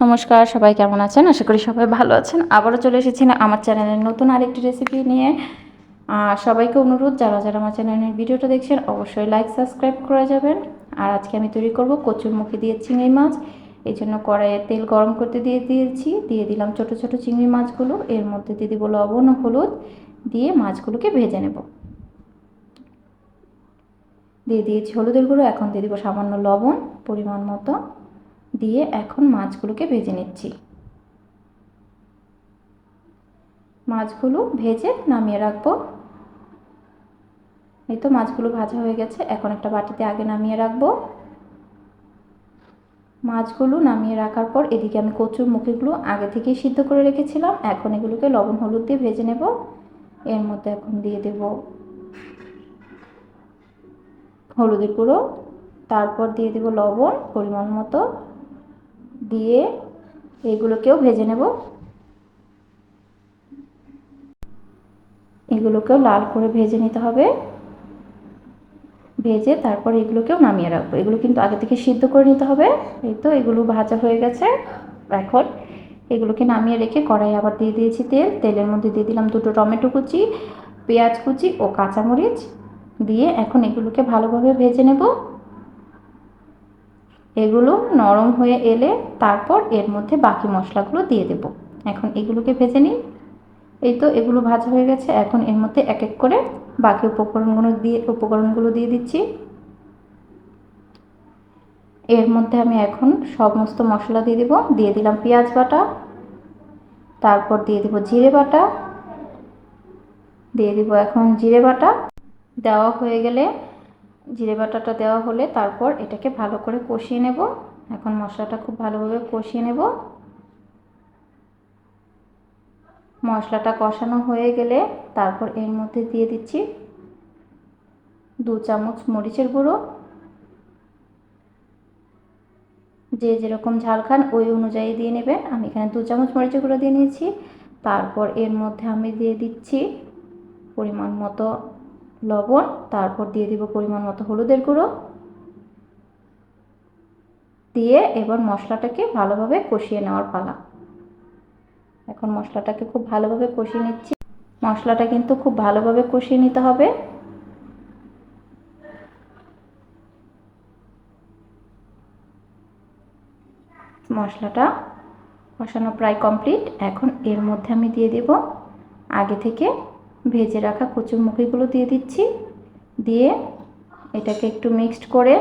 নমস্কার, সবাই কেমন আছেন? আশা করি সবাই ভালো আছেন। আবারও চলে এসেছি না আমার চ্যানেলের নতুন আরেকটি রেসিপি নিয়ে। আর সবাইকে অনুরোধ, যারা যারা আমার চ্যানেলের ভিডিওটা দেখছেন, অবশ্যই লাইক সাবস্ক্রাইব করে যাবেন। আর আজকে আমি তৈরি করব কচুর মুখি দিয়ে চিংড়ি মাছ। এই জন্য কড়াইয়ে তেল গরম করতে দিয়ে দিয়েছি। দিয়ে দিলাম ছোট ছোট চিংড়ি মাছগুলো। এর মধ্যে দিয়ে দিব লবণ ও হলুদ। দিয়ে মাছগুলোকে ভেজে নেব। দিয়ে দিয়েছি হলুদের গুঁড়ো। এখন দিয়ে দিব সামান্য লবণ পরিমাণ মতো। দিয়ে এখন মাছগুলোকে ভেজে নিচ্ছি। মাছগুলো ভেজে নামিয়ে রাখব। এই তো মাছগুলো ভাজা হয়ে গেছে, এখন একটা বাটিতে আগে নামিয়ে রাখব। মাছগুলো নামিয়ে রাখার পর এদিকে আমি কচুর মুখিগুলো আগে থেকেই সিদ্ধ করে রেখেছিলাম, এখন এগুলোকে লবণ হলুদ দিয়ে ভেজে নেব। এর মধ্যে এখন দিয়ে দেব হলুদের গুঁড়ো, তারপর দিয়ে দেব লবণ পরিমাণ মতো। দিয়ে এগুলোকেও ভেজে নেব। এগুলোকেও লাল করে ভেজে নিতে হবে। ভেজে তারপর এগুলোকেও নামিয়ে রাখব। এগুলো কিন্তু আগে থেকে সিদ্ধ করে নিতে হবে। এই তো এগুলো ভাজা হয়ে গেছে। এখন এগুলোকে নামিয়ে রেখে কড়াই আবার দিয়ে দিয়েছি তেল। তেলের মধ্যে দিয়ে দিলাম দুটো টমেটো কুচি, পেঁয়াজ কুচি ও কাঁচামরিচ। দিয়ে এখন এগুলোকে ভালোভাবে ভেজে নেব। এগুলো নরম হয়ে এলে তারপর এর মধ্যে বাকি মশলাগুলো দিয়ে দেব। এখন এগুলোকে ভেজে নিই। এই তো এগুলো ভাজা হয়ে গেছে। এখন এর মধ্যে এক এক করে বাকি উপকরণগুলো দিয়ে উপকরণগুলো দিয়ে দিচ্ছি। এর মধ্যে আমি এখন সমস্ত মশলা দিয়ে দেব। দিয়ে দিলাম পেঁয়াজ বাটা। তারপর দিয়ে দেব জিরে বাটা। দিয়ে দিব এখন জিরে বাটা। দেওয়া হয়ে গেলে জিরে বাটাটা দেওয়া হলে তারপর এটাকে ভালো করে কষিয়ে নেব। এখন মশলাটা খুব ভালোভাবে কষিয়ে নেব। মশলাটা কষানো হয়ে গেলে তারপর এর মধ্যে দিয়ে দিচ্ছি দু চামচ মরিচের গুঁড়ো। যে যেরকম ঝাল খান ওই অনুযায়ী দিয়ে নেবেন। আমি এখানে দু চামচ মরিচের গুঁড়ো দিয়ে নিয়েছি। তারপর এর মধ্যে আমি দিয়ে দিচ্ছি পরিমাণ মতো লবণ, তারপর দিয়ে দিব পরিমাণ মতো হলুদের গুঁড়ো। দিয়ে এবার মশলাটাকে ভালোভাবে কষিয়ে নেওয়ার পালা। এখন মশলাটাকে খুব ভালোভাবে কষিয়ে নিচ্ছি। মশলাটা কিন্তু খুব ভালোভাবে কষিয়ে নিতে হবে। মশলাটা কষানো প্রায় কমপ্লিট। এখন এর মধ্যে আমি দিয়ে দেব আগে থেকে ভেজে রাখা কচুর মুখিগুলো দিয়ে দিচ্ছি। দিয়ে এটাকে একটু মিক্সড করে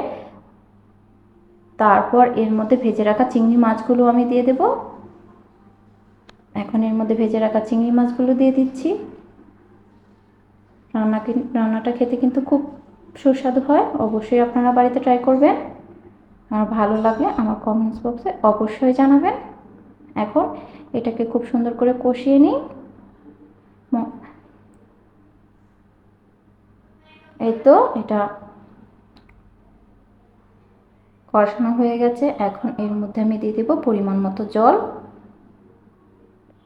তারপর এর মধ্যে ভেজে রাখা চিংড়ি মাছগুলো আমি দিয়ে দেব। এখন এর মধ্যে ভেজে রাখা চিংড়ি মাছগুলো দিয়ে দিচ্ছি। রান্নাকে, রান্নাটা খেতে কিন্তু খুব সুস্বাদু হয়, অবশ্যই আপনারা বাড়িতে ট্রাই করবেন। আর ভালো লাগলে আমার কমেন্টস বক্সে অবশ্যই জানাবেন। এখন এটাকে খুব সুন্দর করে কষিয়ে নিই। এই তো এটা কষানো হয়ে গেছে। এখন এর মধ্যে আমি দিয়ে দেবো পরিমাণ মতো জল।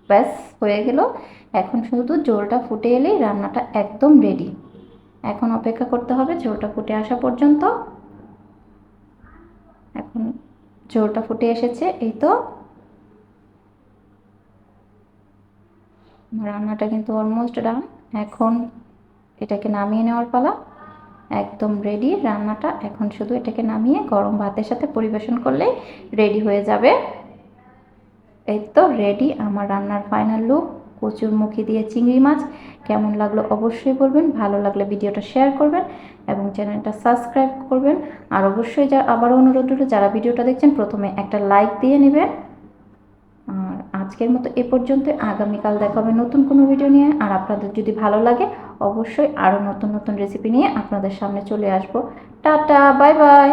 ব্যাস, হয়ে গেল। এখন শুধু জলটা ফুটে এলেই রান্নাটা একদম রেডি এখন অপেক্ষা করতে হবে জলটা ফুটে আসা পর্যন্ত। এখন জলটা ফুটে এসেছে এই তো রান্নাটা কিন্তু অলমোস্ট ডান এখন এটাকে নামিয়ে নেওয়ার পালা। একদম রেডি রান্নাটা এখন শুধু এটাকে নামিয়ে গরম ভাতের সাথে পরিবেশন করলেই রেডি হয়ে যাবে। এই তো রেডি আমার রান্নার ফাইনাল লুক কচুর মুখি দিয়ে চিংড়ি মাছ। কেমন লাগল অবশ্যই বলবেন, ভালো লাগলে ভিডিওটা শেয়ার করবেন এবং চ্যানেলটা সাবস্ক্রাইব করবেন। আর অবশ্যই যা আবারও অনুরোধ রইল, যারা ভিডিওটা দেখছেন, প্রথমে একটা লাইক দিয়ে নেবেন। আজকের মতো এ পর্যন্ত আগামীকাল দেখা হবে নতুন কোনো ভিডিও নিয়ে। আর আপনাদের যদি ভালো লাগে, অবশ্যই আরও নতুন নতুন রেসিপি নিয়ে আপনাদের সামনে চলে আসব। Tata bye bye